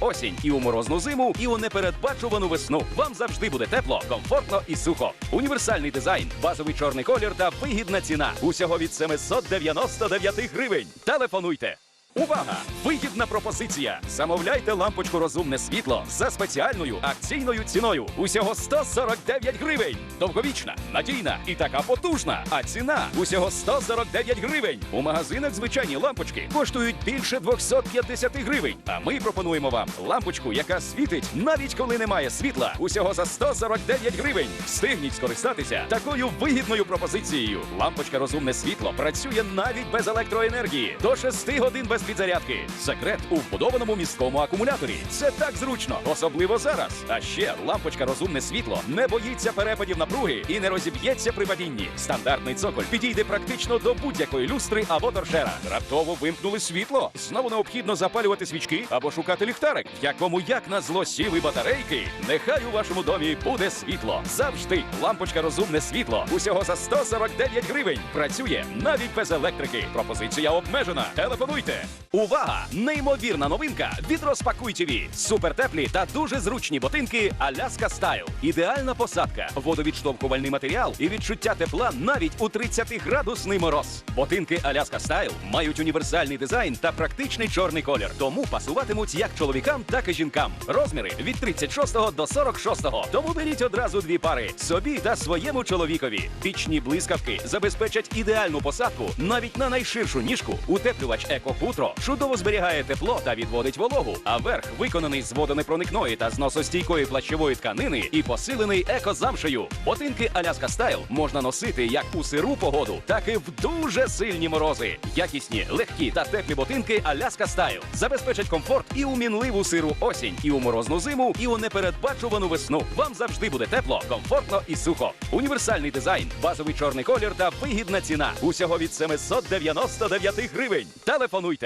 осінь, і у морозну зиму, і у непередбачувану весну. Вам завжди буде тепло, комфортно і сухо. Універсальний дизайн, базовий чорний колір та вигідна ціна. Усього від 799 гривень. Телефонуйте. Увага! Вигідна пропозиція! Замовляйте лампочку розумне світло за спеціальною акційною ціною. Усього 149 гривень. Довговічна, надійна і така потужна. А ціна усього 149 гривень. У магазинах звичайні лампочки коштують більше 250 гривень. А ми пропонуємо вам лампочку, яка світить навіть коли немає світла. Усього за 149 гривень. Встигніть скористатися такою вигідною пропозицією. Лампочка розумне світло працює навіть без електроенергії. До 6 годин без підзарядки. Секрет у вбудованому міському акумуляторі. Це так зручно, особливо зараз. А ще лампочка розумне світло не боїться перепадів напруги і не розіб'ється при падінні. Стандартний цоколь підійде практично до будь-якої люстри або торшера. Раптово вимкнули світло. Знову необхідно запалювати свічки або шукати ліхтарик, в якому як на зло сіли батарейки. Нехай у вашому домі буде світло. Завжди лампочка розумне світло. Усього за 149 гривень. Працює навіть без електрики. Пропозиція обмежена. Телефонуйте. Увага! Неймовірна новинка від Розпакуй. Супертеплі та дуже зручні ботинки Аляска Стайл. Ідеальна посадка, водовідштовхувальний матеріал і відчуття тепла навіть у 30-градусний мороз. Ботинки Аляска Стайл мають універсальний дизайн та практичний чорний колір, тому пасуватимуть як чоловікам, так і жінкам. Розміри від 36 до 46. Тому беріть одразу дві пари собі та своєму чоловікові. Пічні блискавки забезпечать ідеальну посадку навіть на найширшу ніжку. Утеплювач Екохутро чудово зберігає тепло та відводить вологу. А верх виконаний з водонепроникної та зносостійкої плащової тканини і посилений екозамшею. Ботинки Аляска Стайл можна носити як у сиру погоду, так і в дуже сильні морози. Якісні, легкі та теплі ботинки Аляска Стайл забезпечать комфорт і у мінливу сиру осінь, і у морозну зиму, і у непередбачувану весну. Вам завжди буде тепло, комфортно і сухо. Універсальний дизайн, базовий чорний колір та вигідна ціна. Усього від 799 гривень. Телефонуйте.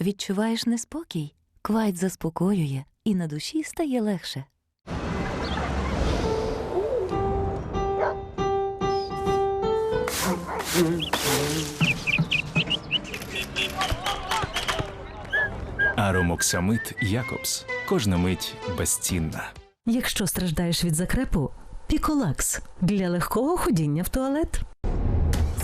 Відчуваєш неспокій? Квайт заспокоює, і на душі стає легше. Аромоксамид Якобс. Кожна мить безцінна. Якщо страждаєш від закрепу, піколакс для легкого ходіння в туалет.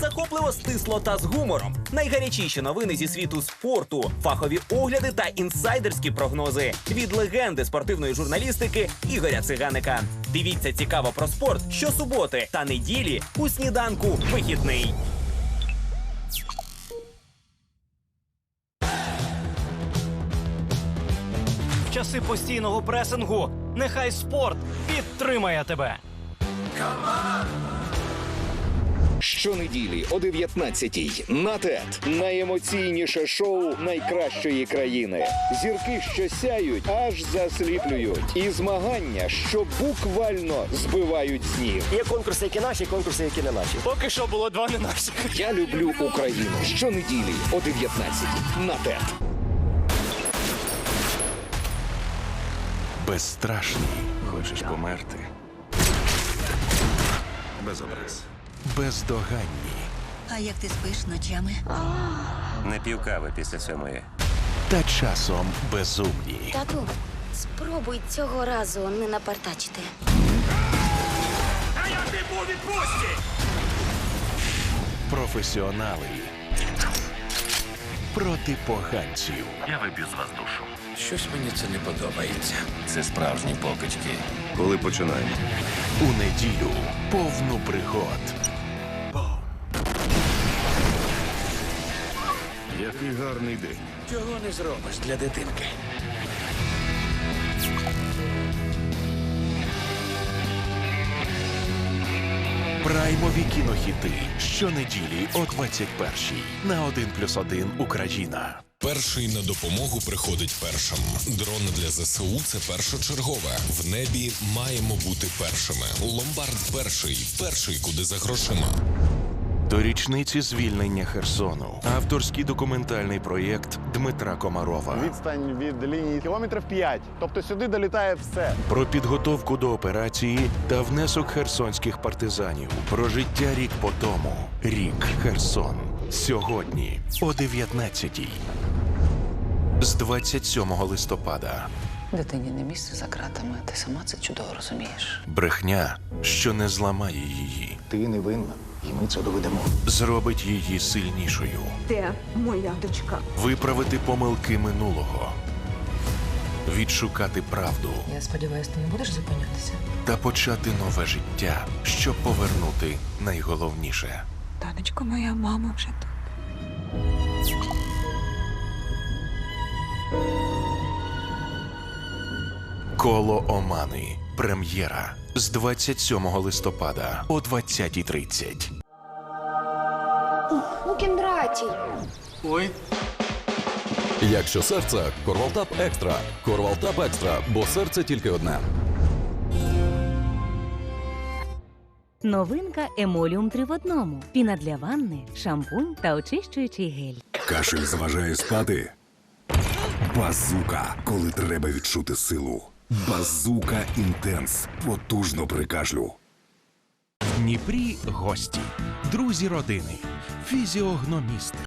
Захопливо стисло та з гумором. Найгарячіші новини зі світу спорту, фахові огляди та інсайдерські прогнози від легенди спортивної журналістики Ігоря Циганика. Дивіться цікаво про спорт щосуботи та неділі у сніданку вихідний. В часи постійного пресингу нехай спорт підтримає тебе. Щонеділі о 19-й на ТЕТ найемоційніше шоу найкращої країни. Зірки, що сяють, аж засліплюють. І змагання, що буквально збивають з ніг. Є конкурси, які наші, конкурси, які не наші. Поки що було два не наших. Я люблю Україну. Щонеділі о 19-й на ТЕТ. Безстрашні. Хочеш померти? Без образ. Бездоганні. А як ти спиш ночами? Не пів кави після сьомої. Та часом безумні. Тату, спробуй цього разу не напартачити. Професіонали. Проти поганців. Я виб'ю з вас душу. Щось мені це не подобається. Це справжні покидьки. Коли починаємо? У неділю повну пригод. Який гарний день. Чого не зробиш для дитинки? Праймові кінохіти щонеділі о 21-й на 1+,1 Україна. Перший на допомогу приходить першим. Дрон для ЗСУ це першочергове. В небі маємо бути першими. Ломбард перший, перший куди за грошима. До річниці звільнення Херсону. Авторський документальний проєкт Дмитра Комарова. Відстань від лінії кілометрів 5. Тобто сюди долітає все. Про підготовку до операції та внесок херсонських партизанів. Про життя рік по тому. Рік Херсон. Сьогодні о 19-й. З 27 листопада. Дитині не місце за ґратами, ти сама це чудово розумієш. Брехня, що не зламає її. Ти невинна, і ми це доведемо. Зробить її сильнішою. Де моя дочка? Виправити помилки минулого. Відшукати правду Я сподіваюся, ти не будеш зупинятися. та почати нове життя, щоб повернути найголовніше. Танечко, моя мама вже тут. Коло Омани. Прем'єра з 27 листопада о 20.30. У Кіндраті. Ой. Якщо серце, Корвалтап Екстра. Корвалтап Екстра, бо серце тільки одне. Новинка Емоліум 3 в одному. Піна для ванни, шампунь та очищуючий гель. Кашель заважає спати. Базука, коли треба відчути силу. Базука інтенс. Потужно при кашлю. Дніпрі гості, друзі родини, фізіогномісти.